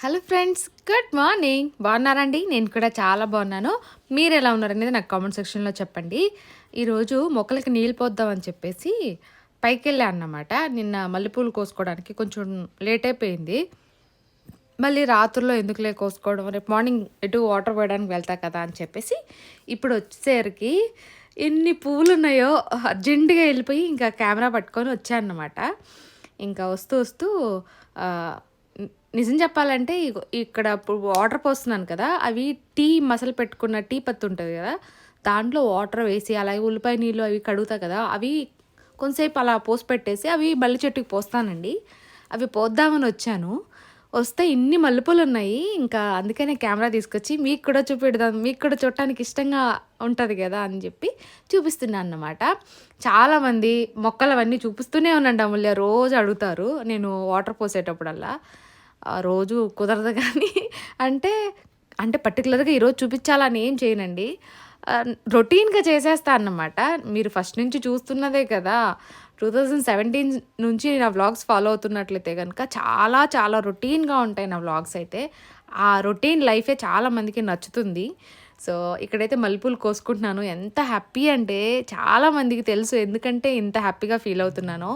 Hello friends good morning. బాగున్నారండి? నేను కూడా చాలా బాగున్నాను. మీరు ఎలా ఉన్నారనేది నాకు కామెంట్ సెక్షన్లో చెప్పండి. ఈరోజు మొక్కలకి నీళ్ళు పోద్దామని చెప్పేసి పైకి వెళ్ళా అన్నమాట. నిన్న మల్లెపూలు కోసుకోవడానికి కొంచెం లేట్ అయిపోయింది. మళ్ళీ రాత్రుల్లో ఎందుకులే కోసుకోవడం? రేపు మార్నింగ్ ఎటు వాటర్ పోయడానికి వెళ్తా కదా అని చెప్పేసి ఇప్పుడు వచ్చేసరికి ఎన్ని పువ్వులు ఉన్నాయో అర్జెంటుగా వెళ్ళిపోయి ఇంకా కెమెరా పట్టుకొని వచ్చానమాట ఇంకా వస్తూ వస్తూ నిజం చెప్పాలంటే ఇక్కడ ఇప్పుడు వాటర్ పోస్తున్నాను కదా అవి టీ మసలు పెట్టుకున్న టీ పత్తి ఉంటుంది కదా దాంట్లో వాటర్ వేసి అలాగే ఉల్లిపాయ నీళ్ళు అవి కడుగుతా కదా అవి కొంతసేపు అలా పోసి పెట్టేసి అవి మల్లె చెట్టుకి పోస్తానండి. అవి పోద్దామని వచ్చాను. వస్తే ఇన్ని మల్లెపూలు ఉన్నాయి ఇంకా అందుకనే కెమెరా తీసుకొచ్చి మీకు కూడా చూపెడదాం మీకు కూడా చూడటానికి ఇష్టంగా ఉంటుంది కదా అని చెప్పి చూపిస్తున్నాను అన్నమాట. చాలామంది మొక్కలు అవన్నీ చూపిస్తూనే ఉన్నాండి అమూల్య రోజు అడుగుతారు నేను వాటర్ పోసేటప్పుడల్లా. రోజు కుదరదు కానీ అంటే అంటే పర్టికులర్గా ఈరోజు చూపించాలని ఏం చేయనండి. రొటీన్గా చేసేస్తా అన్నమాట. మీరు ఫస్ట్ నుంచి చూస్తున్నదే కదా. టూ థౌజండ్ సెవెంటీన్ నుంచి నా వ్లాగ్స్ ఫాలో అవుతున్నట్లయితే కనుక చాలా చాలా రొటీన్గా ఉంటాయి నా వ్లాగ్స్ అయితే. ఆ రొటీన్ లైఫే చాలా మందికి నచ్చుతుంది. సో ఇక్కడైతే మల్లెపూలు కోసుకుంటున్నాను. ఎంత హ్యాపీ అంటే చాలా మందికి తెలుసు ఎందుకంటే ఇంత హ్యాపీగా ఫీల్ అవుతున్నానో.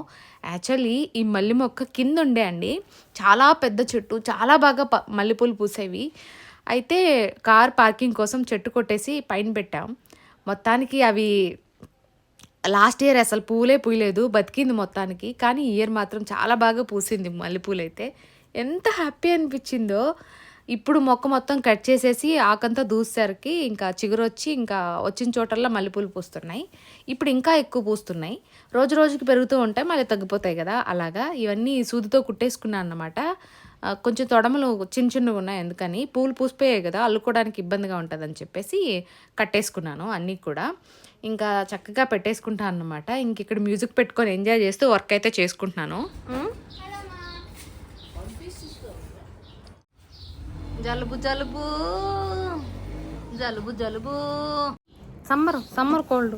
యాక్చువల్లీ ఈ మల్లె మొక్క కింద ఉండే అండి. చాలా పెద్ద చెట్టు చాలా బాగా ప మల్లెపూలు పూసేవి. అయితే కార్ పార్కింగ్ కోసం చెట్టు కొట్టేసి పైన పెట్టాం. మొత్తానికి అవి లాస్ట్ ఇయర్ అసలు పూలే పూయలేదు బతికింది మొత్తానికి. కానీ ఇయర్ మాత్రం చాలా బాగా పూసింది మల్లెపూలు అయితే ఎంత హ్యాపీ అనిపించిందో. ఇప్పుడు మొక్క మొత్తం కట్ చేసేసి ఆకంతా దూసేసరికి ఇంకా చిగురు వచ్చి ఇంకా వచ్చిన చోటల్లా మల్లెపూలు పూస్తున్నాయి. ఇప్పుడు ఇంకా ఎక్కువ పూస్తున్నాయి. రోజు రోజుకి పెరుగుతూ ఉంటాయి మళ్ళీ తగ్గిపోతాయి కదా. అలాగా ఇవన్నీ సూదితో కుట్టేసుకున్నాను అన్నమాట. కొంచెం తొడమలు చిన్న చిన్నవి ఉన్నాయి ఎందుకని పూలు పూసిపోయాయి కదా అల్లుకోవడానికి ఇబ్బందిగా ఉంటుందని చెప్పేసి కట్టేసుకున్నాను అన్నీ కూడా. ఇంకా చక్కగా పెట్టేసుకుంటాను అన్నమాట. ఇంక ఇక్కడ మ్యూజిక్ పెట్టుకొని ఎంజాయ్ చేస్తూ వర్క్ అయితే చేసుకుంటున్నాను. జలుబు జలుబు. జలుబు జలుబు. Summer summer cold.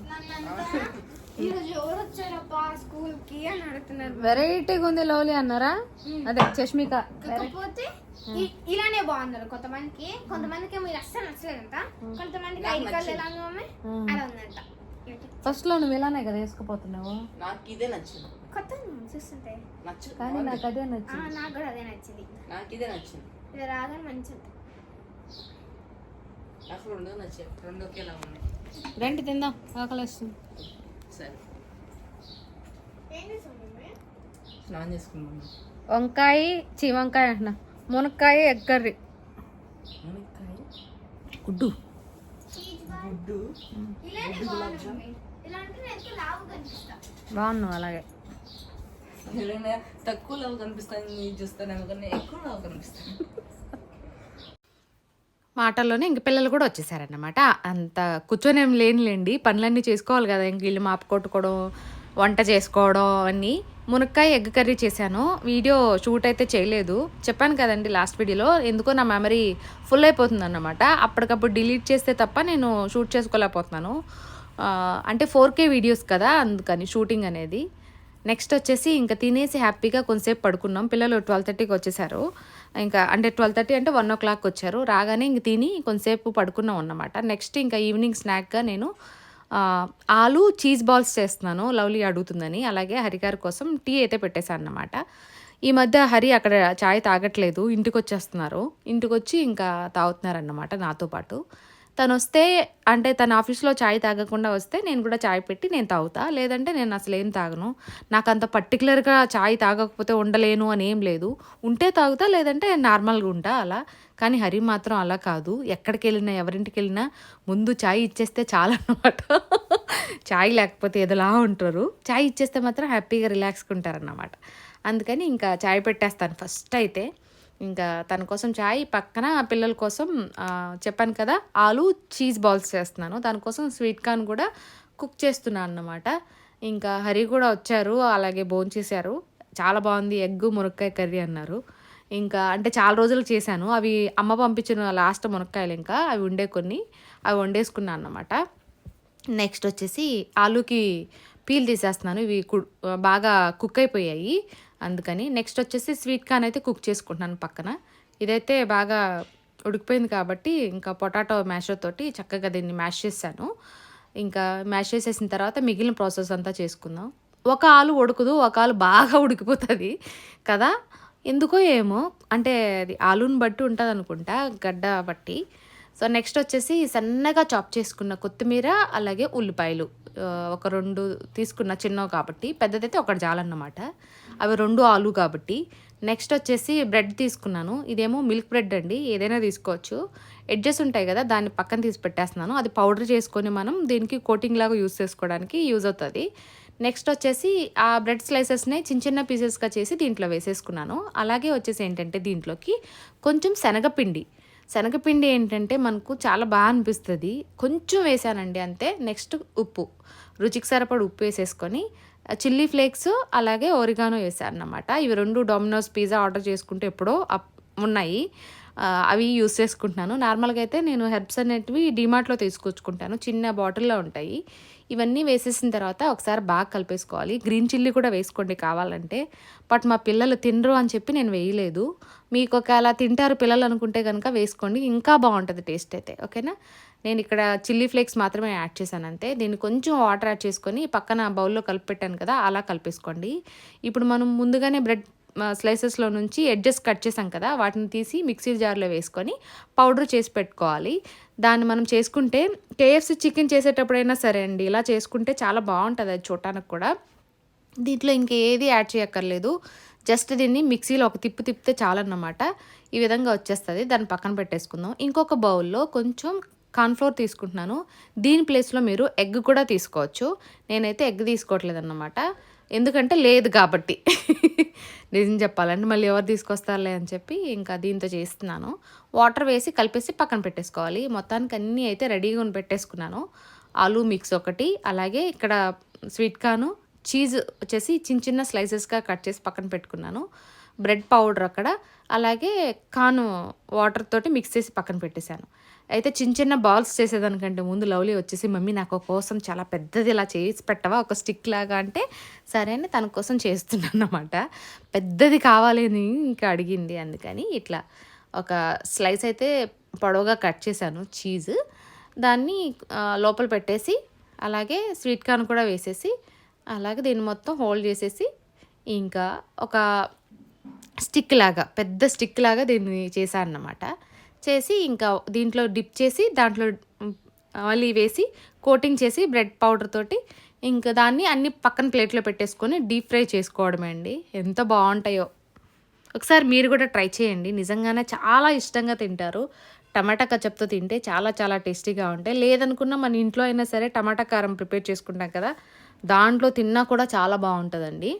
వెరైటీగా ఉంది లవ్లీ అన్నారా? అదే చష్మిక. ఇలానే బాగున్నారు కొంతమందికి. కొంతమందికి మీరు అస్సలు నచ్చలేదంట. కొంతమందికి ఐడి కార్డు ఎలా ఉందో? అలా ఉందంట. ఫస్ట్లో నువ్వు ఇలానే కదా వేసుకుపోతున్నావు? నాకు ఇదే నచ్చింది. కొత్త చూస్తుంటే. నచ్చు కానీ నాకు అదే నచ్చింది. నాకు కూడా అదే నచ్చింది. నాకు ఇదే నచ్చింది. ఇది రాగానే మంచిది. నాకు రెండు నచ్చాయి రెండు ఒకేలా ఉన్నాయి. రండి తిందాం సరే. మమ్మీ? స్నానం చేసుకున్నాను వంకాయ చి వంకాయ అంటున్నా. మునక్కాయ ఎగ్ కర్రీ. మునక్కాయ? గుడ్డు. గుడ్డు. ఇలానే బాగుంది ఎవరైనా తక్కువ లవ్ కనిపిస్తాను నేను చూస్తాను కానీ ఎక్కువ లవ్ కనిపిస్తాను మాటల్లోనే ఇంక పిల్లలు కూడా వచ్చేసారన్నమాట. అంత కూర్చొని ఏం లేనిలేండి పనులన్నీ చేసుకోవాలి కదా ఇంక ఇల్లు మాపు కొట్టుకోవడం వంట చేసుకోవడం అన్నీ. మునక్కాయ ఎగ్ కర్రీ చేశాను. వీడియో షూట్ అయితే చేయలేదు. చెప్పాను కదండి లాస్ట్ వీడియోలో ఎందుకో నా మెమరీ ఫుల్ అయిపోతుంది అన్నమాట అప్పటికప్పుడు డిలీట్ చేస్తే తప్ప నేను షూట్ చేసుకోలేకపోతున్నాను. అంటే ఫోర్ కే వీడియోస్ కదా అందుకని షూటింగ్ అనేది. నెక్స్ట్ వచ్చేసి ఇంకా తినేసి హ్యాపీగా కొంతసేపు పడుకున్నాం. పిల్లలు ట్వెల్వ్ థర్టీకి వచ్చేసారు. ఇంకా అంటే ట్వెల్వ్ థర్టీ అంటే వన్ ఓ క్లాక్ వచ్చారు. రాగానే ఇంక తిని కొంతసేపు పడుకున్నాం అన్నమాట. నెక్స్ట్ ఇంకా ఈవినింగ్ స్నాక్గా నేను ఆలు చీజ్ బాల్స్ చేస్తున్నాను. లవ్లీ అడుగుతుందని. అలాగే హరిగారి కోసం టీ అయితే పెట్టేశాను అన్నమాట. ఈ మధ్య హరి అక్కడ చాయ్ తాగట్లేదు. ఇంటికి వచ్చేస్తున్నారు ఇంటికి వచ్చి ఇంకా తాగుతున్నారన్నమాట నాతో పాటు. తను వస్తే అంటే తన ఆఫీస్లో చాయ్ తాగకుండా వస్తే నేను కూడా చాయ్ పెట్టి నేను తాగుతా. లేదంటే నేను అసలు ఏం తాగను. నాకు అంత పర్టికులర్గా చాయ్ తాగకపోతే ఉండలేను అని ఏం లేదు. ఉంటే తాగుతా లేదంటే నార్మల్గా ఉంటా అలా. కానీ హరి మాత్రం అలా కాదు. ఎక్కడికి వెళ్ళినా ఎవరింటికి వెళ్ళినా ముందు చాయ్ ఇచ్చేస్తే చాలా అనమాట చాయ్ లేకపోతే ఏదోలా ఉంటారు. చాయ్ ఇచ్చేస్తే మాత్రం హ్యాపీగా రిలాక్స్గా ఉంటారన్నమాట. అందుకని ఇంకా చాయ్ పెట్టేస్తాను ఫస్ట్ అయితే. ఇంకా తన కోసం చాయ్ పక్కన పిల్లల కోసం చెప్పాను కదా ఆలు చీజ్ బాల్స్ చేస్తున్నాను. దానికోసం స్వీట్ కార్న్ కూడా కుక్ చేస్తున్నాను అన్నమాట. ఇంకా హరి కూడా వచ్చారు అలాగే భోంచేశారు చాలా బాగుంది ఎగ్ మునక్కాయ కర్రీ అన్నారు. ఇంకా అంటే చాలా రోజులు చేశాను. అవి అమ్మ పంపించిన లాస్ట్ మునక్కాయలు ఇంకా అవి ఉండే కొన్ని అవి వండేసుకున్నాను అన్నమాట. నెక్స్ట్ వచ్చేసి ఆలూకి పీల్ తీసేస్తున్నాను. ఇవి కు బాగా కుక్ అయిపోయాయి. అందుకని నెక్స్ట్ వచ్చేసి స్వీట్ కార్న్ అయితే కుక్ చేసుకుంటున్నాను పక్కన. ఇదైతే బాగా ఉడికిపోయింది కాబట్టి ఇంకా పొటాటో మ్యాషర్ తోటి చక్కగా దీన్ని మ్యాష్ చేశాను. ఇంకా మ్యాష్ చేసేసిన తర్వాత మిగిలిన ప్రాసెస్ అంతా చేసుకుందాం. ఒక ఆలు ఉడకదు ఒక ఆలు బాగా ఉడికిపోతుంది కదా? ఎందుకో ఏమో. అంటే అది ఆలుని బట్టి ఉంటుంది అనుకుంటా గడ్డ బట్టి. సో నెక్స్ట్ వచ్చేసి సన్నగా చాప్ చేసుకున్న కొత్తిమీర అలాగే ఉల్లిపాయలు. ఒక రెండు తీసుకున్న చిన్నవి కాబట్టి పెద్దదైతే ఒకటి చాలన్నమాట. అవి రెండు ఆలు కాబట్టి. నెక్స్ట్ వచ్చేసి బ్రెడ్ తీసుకున్నాను. ఇదేమో మిల్క్ బ్రెడ్ అండి. ఏదైనా తీసుకోవచ్చు. ఎడ్జెస్ ఉంటాయి కదా దాన్ని పక్కన తీసి పెట్టేస్తున్నాను. అది పౌడర్ చేసుకొని మనం దీనికి కోటింగ్ లాగా యూస్ చేసుకోవడానికి యూజ్ అవుతుంది. నెక్స్ట్ వచ్చేసి ఆ బ్రెడ్ స్లైసెస్ని చిన్న చిన్న పీసెస్గా చేసి దీంట్లో వేసేసుకున్నాను. అలాగే వచ్చేసి ఏంటంటే దీంట్లోకి కొంచెం శనగపిండి. శనగపిండి ఏంటంటే మనకు చాలా బాగా అనిపిస్తుంది. కొంచెం వేసానండి అంతే. నెక్స్ట్ ఉప్పు. రుచికి సరిపడ ఉప్పు వేసేసుకొని చిల్లీ ఫ్లేక్స్ అలాగే ఒరిగానో వేసాను అన్నమాట ఇవి రెండు డొమినోస్ పిజ్జా ఆర్డర్ చేసుకుంటే ఎప్పుడో అప్ ఉన్నాయి. అవి యూస్ చేసుకుంటున్నాను. నార్మల్గా అయితే నేను హెర్బ్స్ అనేటివి డిమార్ట్లో తీసుకొచ్చుకుంటాను. చిన్న బాటిల్లో ఉంటాయి. ఇవన్నీ వేసేసిన తర్వాత ఒకసారి బాగా కలిపేసుకోవాలి. గ్రీన్ చిల్లీ కూడా వేసుకోండి కావాలంటే. బట్ మా పిల్లలు తినరు అని చెప్పి నేను వేయలేదు. మీకు ఒకవేళ తింటారు పిల్లలు అనుకుంటే కనుక వేసుకోండి. ఇంకా బాగుంటుంది టేస్ట్ అయితే. ఓకేనా? నేను ఇక్కడ చిల్లీ ఫ్లేక్స్ మాత్రమే యాడ్ చేశాను అంతే. దీన్ని కొంచెం వాటర్ యాడ్ చేసుకొని పక్కన బౌల్లో కలిపి పెట్టాను కదా అలా కలిపేసుకోండి. ఇప్పుడు మనం ముందుగానే బ్రెడ్ స్లైసెస్లో నుంచి ఎడ్జెస్ కట్ చేసాం కదా వాటిని తీసి మిక్సీ జార్లో వేసుకొని పౌడర్ చేసి పెట్టుకోవాలి. దాన్ని మనం చేసుకుంటే కేఎఫ్సి చికెన్ చేసేటప్పుడైనా సరే అండి ఇలా చేసుకుంటే చాలా బాగుంటుంది అది చూడటానికి కూడా. దీంట్లో ఇంకేది యాడ్ చేయక్కర్లేదు. జస్ట్ దీన్ని మిక్సీలో ఒక తిప్పు తిప్పితే చాలన్నమాట. ఈ విధంగా వచ్చేస్తుంది. దాన్ని పక్కన పెట్టేసుకుందాం. ఇంకొక బౌల్లో కొంచెం కార్న్ఫ్లోర్ తీసుకుంటున్నాను. దీని ప్లేస్లో మీరు ఎగ్ కూడా తీసుకోవచ్చు. నేనైతే ఎగ్ తీసుకోవట్లేదు అన్నమాట ఎందుకంటే లేదు కాబట్టి. నిజం చెప్పాలంటే మళ్ళీ ఎవరు తీసుకొస్తారులే అని చెప్పి ఇంకా దీంతో చేస్తున్నాను. వాటర్ వేసి కలిపేసి పక్కన పెట్టేసుకోవాలి. మొత్తానికి అన్నీ అయితే రెడీగా పెట్టేసుకున్నాను. ఆలూ మిక్స్ ఒకటి అలాగే ఇక్కడ స్వీట్ కాను చీజ్ వచ్చేసి చిన్న చిన్న స్లైసెస్గా కట్ చేసి పక్కన పెట్టుకున్నాను. బ్రెడ్ పౌడర్ అక్కడ అలాగే కాను వాటర్ తోటి మిక్స్ చేసి పక్కన పెట్టేశాను. అయితే చిన్న చిన్న బాల్స్ చేసేదానికంటే ముందు లవ్లీ వచ్చేసి మమ్మీ నాకు కోసం చాలా పెద్దది ఇలా చేసి పెట్టవా? ఒక స్టిక్ లాగా అంటే సరే అని తన కోసం చేస్తున్నాను అనమాట పెద్దది కావాలని అని ఇంకా అడిగింది అందుకని ఇట్లా ఒక స్లైస్ అయితే పొడవుగా కట్ చేశాను చీజ్. దాన్ని లోపల పెట్టేసి అలాగే స్వీట్ కార్న్ కూడా వేసేసి అలాగే దీన్ని మొత్తం హోల్డ్ చేసేసి ఇంకా ఒక స్టిక్ లాగా పెద్ద స్టిక్ లాగా దీన్ని చేశాను అన్నమాట చేసి ఇంకా దీంట్లో డిప్ చేసి దాంట్లో మ్, వేసి కోటింగ్ చేసి బ్రెడ్ పౌడర్ తోటి ఇంకా దాన్ని అన్ని పక్కన ప్లేట్లో పెట్టేసుకొని డీప్ ఫ్రై చేసుకోవడమే అండి. ఎంత బాగుంటాయో. ఒకసారి మీరు కూడా ట్రై చేయండి. నిజంగానే చాలా ఇష్టంగా తింటారు. టమాటా కచప్తో తింటే చాలా చాలా టేస్టీగా ఉంటాయి. లేదనుకున్నా మన ఇంట్లో అయినా సరే టమాటా కారం ప్రిపేర్ చేసుకుంటాం కదా దాంట్లో తిన్నా కూడా చాలా బాగుంటుందండి.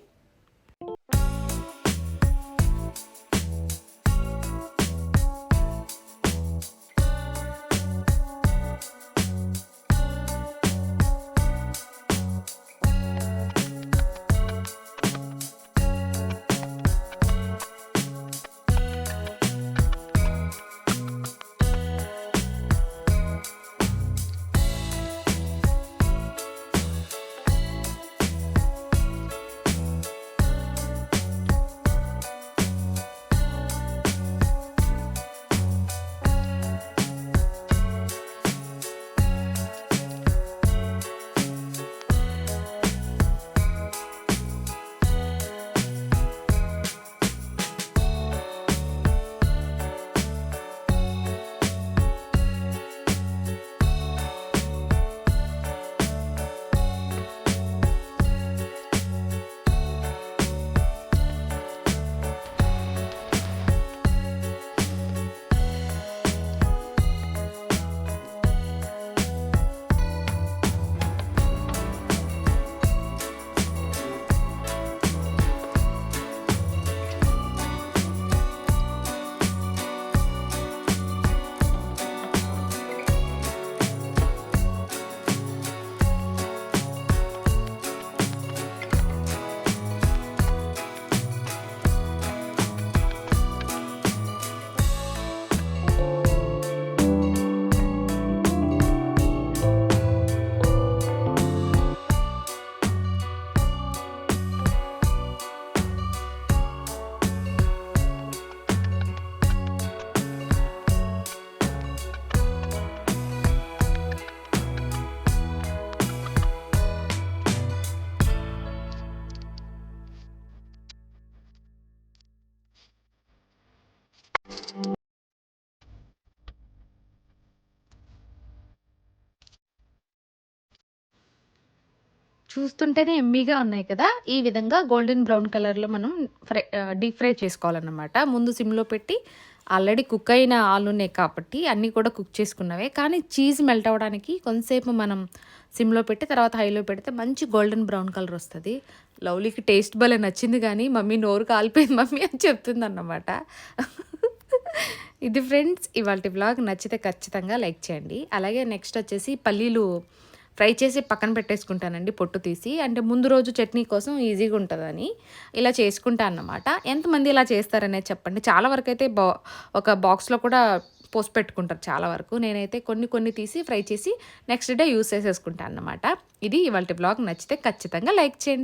చూస్తుంటేనే ఎమ్మీగా ఉన్నాయి కదా. ఈ విధంగా గోల్డెన్ బ్రౌన్ కలర్లో మనం ఫ్రై డీప్ ఫ్రై చేసుకోవాలన్నమాట. ముందు సిమ్లో పెట్టి ఆల్రెడీ కుక్ అయిన ఆలునే కాబట్టి అన్నీ కూడా కుక్ చేసుకున్నవే. కానీ చీజ్ మెల్ట్ అవ్వడానికి కొంతసేపు మనం సిమ్లో పెట్టి తర్వాత హైలో పెడితే మంచి గోల్డెన్ బ్రౌన్ కలర్ వస్తుంది. లవ్లీకి టేస్ట్ భలే నచ్చింది కానీ మమ్మీ నోరు కాలిపోయింది మమ్మీ అని చెప్తుంది అన్నమాట ఇది ఫ్రెండ్స్ ఇవాళ బ్లాగ్ నచ్చితే ఖచ్చితంగా లైక్ చేయండి. అలాగే నెక్స్ట్ వచ్చేసి పల్లీలు ఫ్రై చేసి పక్కన పెట్టేసుకుంటానండి పొట్టు తీసి. అంటే ముందు రోజు చట్నీ కోసం ఈజీగా ఉంటుందని ఇలా చేసుకుంటా అన్నమాట. ఎంతమంది ఇలా చేస్తారనేది చెప్పండి. చాలా వరకు అయితే బా ఒక బాక్స్లో కూడా పోసి పెట్టుకుంటారు చాలా వరకు. నేనైతే కొన్ని కొన్ని తీసి ఫ్రై చేసి నెక్స్ట్ డే యూస్ చేసేసుకుంటాను అన్నమాట. ఇది ఇవాళ బ్లాగ్. నచ్చితే ఖచ్చితంగా లైక్ చేయండి.